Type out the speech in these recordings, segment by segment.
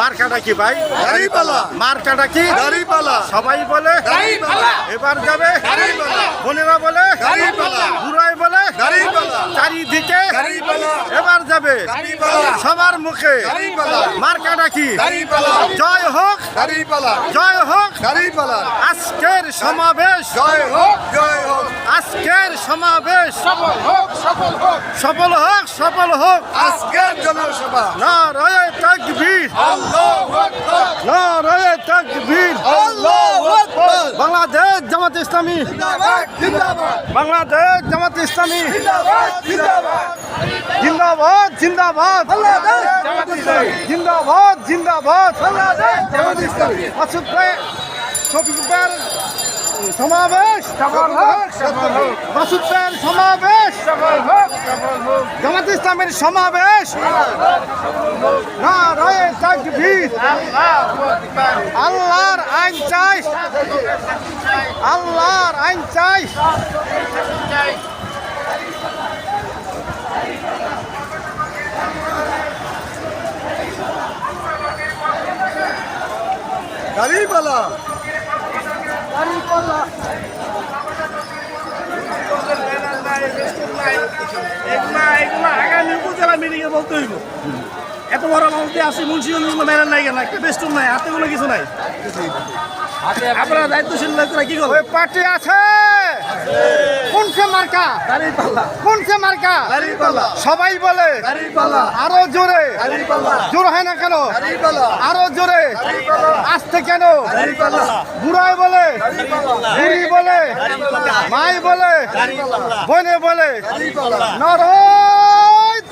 মার্কাটা কি ভাই? মার্কাটা কি? সবাই বলে। এবার যাবে। বোনেরা বলে। বুড়াই বলে। চারিদিকে। এবার যাবে। সবার মুখে। মার্কাটা কি? জয় হোক। দাড়িপাল্লা জয় হোক। দাড়িপাল্লা আজকের সমাবেশ। জয় হোক জয় হোক। আজকের সমাবেশ। সফল হোক সফল হোক। সফল হোক সফল হোক। আজকের জনসভা। নারায় তাকবীর। আল্লাহু আকবার। নারায়ে তাকবীর আল্লাহু আকবার বাংলাদেশ জামাত ইসলামী। বাংলাদেশ জামাত ইসলামী। জিন্দাবাদ জিন্দাবাদ। জিন্দাবাদ জিন্দাবাদ। মাসুদ ভাই শফিক ভাইয়ের সমাবেশ। মাসুদ ভাইয়ের সমাবেশ জামাত ইসলামের সমাবেশ। না রয়ে তাকবীর। আল্লাহু আইন চাই। আল্লাহর আইন চাই। দাড়িপাল্লা এগুলা এগুলা আগামী উপজেলা মিটিংয়ে বলতে হইব। এত বড় মানুষ আসি মুন্সিগঞ্জ মেলার নাই কেন একটা বেস্টন নাই হাতে কোনো কিছু নাই আপনারা দায়িত্বশীল লোকরা কি করবে পার্টি আছে কোন সে মার্কা দাঁড়িয়ে কোন সে মার্কা সবাই বলে আরও জোরে জোর হয় না কেন আরও জোরে আসতে কেন বুড়াই বলে বুড়ি বলে মাই বলে বনে বলে নরই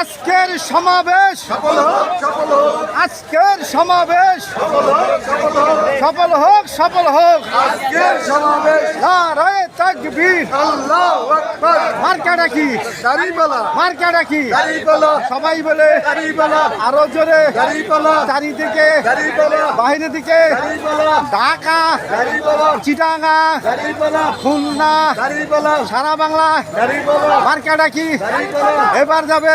আজকের সমাবেশ আজকের সমাবেশ সফল হোক সফল হোক। আজকের সমাবেশ। নারায়ে তাকবীর। আল্লাহু আকবার। মার্কাটা কি দাড়িপাল্লা মার্কাটা কি দাড়িপাল্লা সবাই বলে আরও জোরে। চারিদিকে। বাহিরের দিকে। ঢাকা। চিটাঙ্গা খুলনা। সারা বাংলা। দাড়িপাল্লা মার্কাটা কি এবার যাবে।